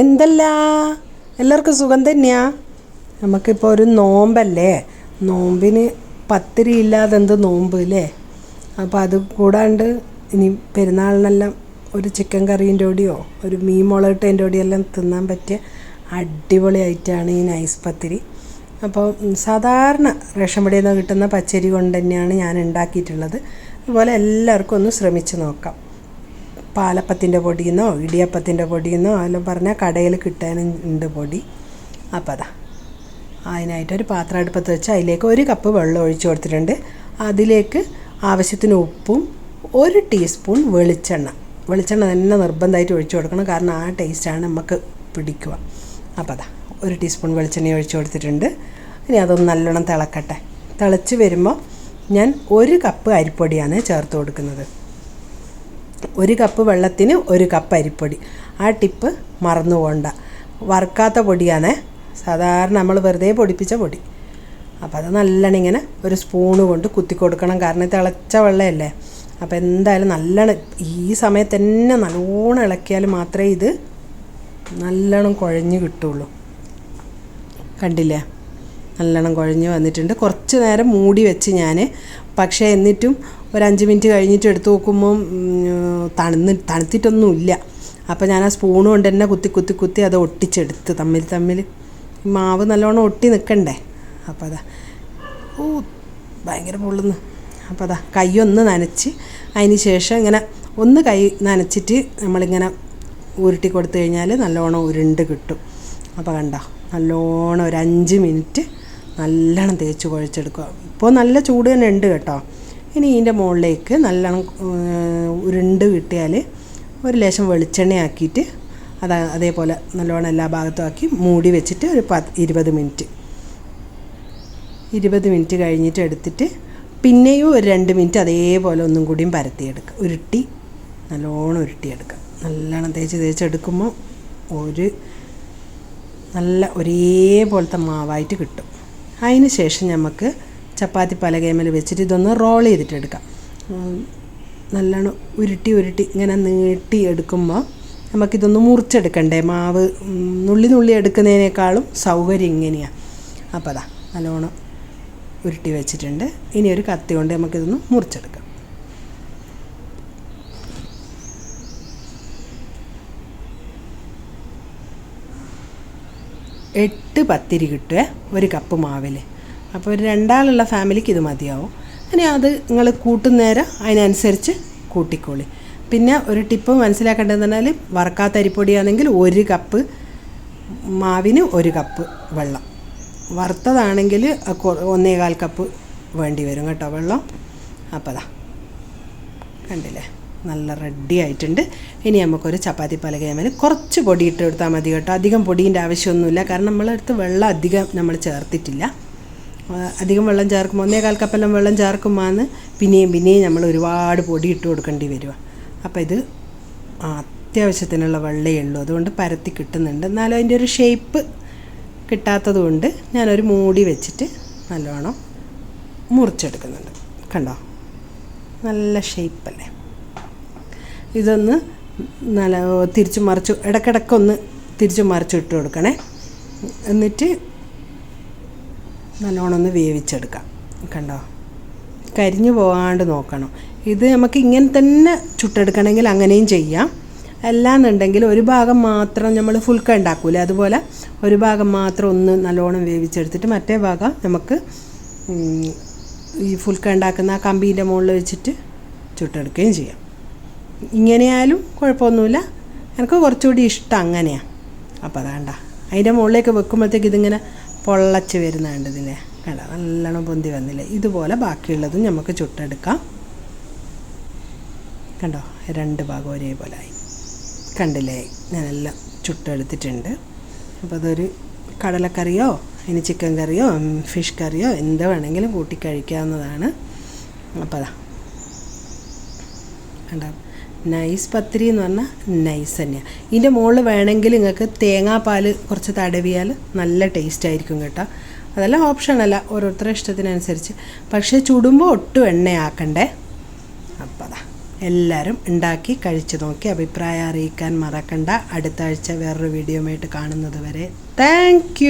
എന്തല്ല? എല്ലാവർക്കും സുഖം തന്നെയാ. നമുക്കിപ്പോൾ ഒരു നോമ്പല്ലേ? നോമ്പിന് പത്തിരി ഇല്ലാതെ എന്ത് നോമ്പ് അല്ലേ അപ്പോൾ അത് കൂടാണ്ട് ഇനി പെരുന്നാളിനെല്ലാം ഒരു ചിക്കൻ കറീന്റെ കൂടിയോ ഒരു മീൻ മുളകിട്ടതിന്റെ കൂടിയോ എല്ലാം തിന്നാൻ പറ്റിയ അടിപൊളി ഐറ്റമാണ് ഈ നൈസ് പത്തിരി. അപ്പോൾ സാധാരണ റേഷൻ പടിയിൽ നിന്ന് കിട്ടുന്ന പച്ചരി കൊണ്ട് തന്നെയാണ് ഞാൻ ഉണ്ടാക്കിയിട്ടുള്ളത്. അതുപോലെ എല്ലാവർക്കും ഒന്ന് ശ്രമിച്ച് നോക്കാം. പാലപ്പത്തിന്റെ പൊടിയെന്നോ ഇടിയപ്പത്തിന്റെ പൊടിയെന്നോ എല്ലാം പറഞ്ഞാൽ കടയിൽ കിട്ടാനുണ്ട് പൊടി. അപ്പോൾ അതാ. അതിനായിട്ടൊരു പാത്രം അടുപ്പത്ത് വെച്ച് അതിലേക്ക് ഒരു കപ്പ് വെള്ളം ഒഴിച്ച് കൊടുത്തിട്ടുണ്ട്. അതിലേക്ക് ആവശ്യത്തിന് ഉപ്പും ഒരു ടീസ്പൂൺ വെളിച്ചെണ്ണ. വെളിച്ചെണ്ണ തന്നെ നിർബന്ധമായിട്ട് ഒഴിച്ച് കൊടുക്കണം. കാരണം ആ ടേസ്റ്റാണ് നമുക്ക് പിടിക്കുക. അപ്പോൾ അതാ. ഒരു ടീസ്പൂൺ വെളിച്ചെണ്ണ ഒഴിച്ച് കൊടുത്തിട്ടുണ്ട്. ഇനി അതൊന്ന് നല്ലോണം തിളക്കട്ടെ. തിളച്ച് വരുമ്പോൾ ഞാൻ ഒരു കപ്പ് അരിപ്പൊടിയാണ് ചേർത്ത് കൊടുക്കുന്നത്. ഒരു കപ്പ് വെള്ളത്തിന് ഒരു കപ്പ് അരിപ്പൊടി. ആ ടിപ്പ് മറന്നു പോകണ്ട വറുക്കാത്ത പൊടിയാണ്. സാധാരണ നമ്മൾ വെറുതെ പൊടിപ്പിച്ച പൊടി. അപ്പോൾ അത് നല്ലോണം ഇങ്ങനെ ഒരു സ്പൂണ് കൊണ്ട് കുത്തി കൊടുക്കണം കാരണം തിളച്ച വെള്ളമല്ലേ അപ്പോൾ എന്തായാലും നല്ലോണം ഈ സമയത്ത് തന്നെ നല്ലോണം ഇളക്കിയാൽ മാത്രമേ ഇത് നല്ലോണം കുഴഞ്ഞ് കിട്ടുള്ളൂ. കണ്ടില്ലേ? നല്ലോണം കുഴഞ്ഞ് വന്നിട്ടുണ്ട്. കുറച്ച് നേരം മൂടി വെച്ച് ഞാൻ പക്ഷേ എന്നിട്ടും ഒരു അഞ്ച് മിനിറ്റ് കഴിഞ്ഞിട്ട് എടുത്തു നോക്കുമ്പം തണുന്ന് തണുത്തിട്ടൊന്നുമില്ല. അപ്പോൾ ഞാൻ ആ സ്പൂൺ കൊണ്ട് തന്നെ കുത്തി കുത്തി കുത്തി അത് ഒട്ടിച്ചെടുത്ത് തമ്മിൽ തമ്മിൽ. മാവ് നല്ലോണം ഒട്ടി നിൽക്കണ്ടേ? അപ്പോൾ അതാ. ഓ ഭയങ്കര പൊള്ളുന്നു. അപ്പോൾ അതാ കൈയൊന്ന് നനച്ച്. അതിന് ശേഷം ഇങ്ങനെ ഒന്ന് കൈ നനച്ചിട്ട് നമ്മളിങ്ങനെ ഉരുട്ടി കൊടുത്തു കഴിഞ്ഞാൽ നല്ലോണം ഉരുണ്ട് കിട്ടും. അപ്പോൾ കണ്ടോ നല്ലോണം ഒരു അഞ്ച് മിനിറ്റ് നല്ലോണം തേച്ച് കുഴച്ചെടുക്കുക. ഇപ്പോൾ നല്ല ചൂട് തന്നെ ഉണ്ട് കേട്ടോ. ഇനി ഇതിന്റെ മുകളിലേക്ക് നല്ലോണം ഉരുണ്ട് കിട്ടിയാൽ ഒരു ലേശം വെളിച്ചെണ്ണയാക്കിയിട്ട് അത് അതേപോലെ നല്ലോണം എല്ലാ ഭാഗത്തും ആക്കി മൂടി വെച്ചിട്ട് ഒരു പത്ത് ഇരുപത് മിനിറ്റ്. ഇരുപത് മിനിറ്റ് കഴിഞ്ഞിട്ട് എടുത്തിട്ട് പിന്നെയും ഒരു രണ്ട് മിനിറ്റ് അതേപോലെ ഒന്നും കൂടിയും പരത്തിയെടുക്കുക. ഉരുട്ടി നല്ലോണം ഉരുട്ടിയെടുക്കുക. നല്ലോണം തേച്ച് തേച്ചെടുക്കുമ്പോൾ ഒരു നല്ല ഒരേപോലത്തെ മാവായിട്ട് കിട്ടും. അതിന് ശേഷം നമുക്ക് ചപ്പാത്തി പലകേമൽ വെച്ചിട്ട് ഇതൊന്ന് റോൾ ചെയ്തിട്ടെടുക്കാം. നല്ലോണം ഉരുട്ടി ഉരുട്ടി ഇങ്ങനെ നീട്ടി എടുക്കുമ്പോൾ നമുക്കിതൊന്ന് മുറിച്ചെടുക്കണ്ടേ? മാവ് നുള്ളി നുള്ളി എടുക്കുന്നതിനേക്കാളും സൗകര്യം ഇങ്ങനെയാണ് അപ്പോൾ അതാ നല്ലോണം ഉരുട്ടി വെച്ചിട്ടുണ്ട്. ഇനി ഒരു കത്തി കൊണ്ട് നമുക്കിതൊന്ന് മുറിച്ചെടുക്കാം. എട്ട് പത്തിരി കിട്ടുക ഒരു കപ്പ് മാവിൽ അപ്പോൾ ഒരു രണ്ടാളുള്ള ഫാമിലിക്ക് ഇത് മതിയാവും. ഇനി അത് നിങ്ങൾ കൂട്ടുന്നേരം അതിനനുസരിച്ച് കൂട്ടിക്കോളി. പിന്നെ ഒരു ടിപ്പ് മനസ്സിലാക്കേണ്ടതെന്ന് പറഞ്ഞാൽ വറക്കാത്ത അരിപ്പൊടിയാണെങ്കിൽ ഒരു കപ്പ് മാവിന് ഒരു കപ്പ് വെള്ളം. വറുത്തതാണെങ്കിൽ ഒന്നേകാൽ കപ്പ് വേണ്ടി വരും കേട്ടോ വെള്ളം. അപ്പോൾ അതാ കണ്ടില്ലേ? നല്ല റെഡി ആയിട്ടുണ്ട്. ഇനി നമുക്കൊരു ചപ്പാത്തി പലകയമേൽ കുറച്ച് പൊടി ഇട്ട് കൊടുത്താൽ മതി കേട്ടോ. അധികം പൊടീന്റെ ആവശ്യമൊന്നുമില്ല. കാരണം നമ്മളടുത്ത് വെള്ളം അധികം നമ്മൾ ചേർത്തിട്ടില്ല. അധികം വെള്ളം ചേർക്കുമ്പോൾ ഒന്നേകാൽ കപ്പെല്ലാം വെള്ളം ചേർക്കുമ്പോൾ പിന്നെയും പിന്നെയും നമ്മൾ ഒരുപാട് പൊടി ഇട്ട് കൊടുക്കേണ്ടി വരിക അപ്പോൾ ഇത് അത്യാവശ്യത്തിനുള്ള വെള്ളേ ഉള്ളൂ. അതുകൊണ്ട് പരത്തി കിട്ടുന്നുണ്ട്. എന്നാലും അതിന്റെ ഒരു ഷേപ്പ് കിട്ടാത്തത് കൊണ്ട് ഞാനൊരു മൂടി വെച്ചിട്ട് നല്ലോണം മുറിച്ചെടുക്കുന്നുണ്ട്. കണ്ടോ? നല്ല ഷേപ്പല്ലേ ഇതൊന്ന് നല്ല തിരിച്ചു മറിച്ച് ഇടക്കിടക്കൊന്ന് തിരിച്ചു മറിച്ച് ഇട്ട് കൊടുക്കണേ. എന്നിട്ട് നല്ലോണം ഒന്ന് വേവിച്ചെടുക്കാം. കണ്ടോ? കരിഞ്ഞു പോകാണ്ട് നോക്കണം. ഇത് നമുക്ക് ഇങ്ങനെ തന്നെ ചുട്ടെടുക്കണമെങ്കിൽ അങ്ങനെയും ചെയ്യാം. അല്ലാന്നുണ്ടെങ്കിൽ ഒരു ഭാഗം മാത്രം നമ്മൾ ഫുൾക്ക ഉണ്ടാക്കൂലേ? അതുപോലെ ഒരു ഭാഗം മാത്രം ഒന്ന് നല്ലോണം വേവിച്ചെടുത്തിട്ട് മറ്റേ ഭാഗം നമുക്ക് ഈ ഫുൾക്ക ഉണ്ടാക്കുന്ന ആ കമ്പീന്റെ മുകളിൽ വെച്ചിട്ട് ചുട്ടെടുക്കുകയും ചെയ്യാം. ഇങ്ങനെയായാലും കുഴപ്പമൊന്നുമില്ല. എനിക്ക് കുറച്ചുകൂടി ഇഷ്ടം അങ്ങനെയാണ് അപ്പോൾ അതാണ്ട. അതിന്റെ മുകളിലേക്ക് വെക്കുമ്പോഴത്തേക്ക് ഇതിങ്ങനെ പൊള്ളച്ച് വരുന്നുണ്ട് ഇതിനെ കണ്ട? നല്ലോണം പൊന്തി വന്നില്ലേ? ഇതുപോലെ ബാക്കിയുള്ളതും നമുക്ക് ചുട്ടെടുക്കാം. കണ്ടോ? രണ്ട് ഭാഗം ഒരേപോലെ ആയി. കണ്ടില്ലേ? ഞാനെല്ലാം ചുട്ടെടുത്തിട്ടുണ്ട്. അപ്പോൾ അതൊരു കടലക്കറിയോ ഇനി ചിക്കൻ കറിയോ ഫിഷ് കറിയോ എന്ത് വേണമെങ്കിലും കൂട്ടി കഴിക്കാവുന്നതാണ്. അപ്പോൾ അതാ. കണ്ടോ? നൈസ് പത്തിരി എന്ന് പറഞ്ഞാൽ നൈസ് തന്നെയാണ് ഇതിന്റെ മുകളിൽ വേണമെങ്കിൽ നിങ്ങൾക്ക് തേങ്ങാപ്പാൽ കുറച്ച് തടവിയാൽ നല്ല ടേസ്റ്റ് ആയിരിക്കും കേട്ടോ. അതെല്ലാം ഓപ്ഷനല്ല ഓരോരുത്തരുടെ ഇഷ്ടത്തിനനുസരിച്ച്. പക്ഷേ ചുടുമ്പോൾ ഒട്ടും എണ്ണയാക്കണ്ടേ? അപ്പം അതാ എല്ലാവരും ഉണ്ടാക്കി കഴിച്ചു നോക്കി. അഭിപ്രായം അറിയിക്കാൻ മറക്കണ്ട. അടുത്ത ആഴ്ച വേറൊരു വീഡിയോയുമായിട്ട് കാണുന്നത് വരെ. താങ്ക്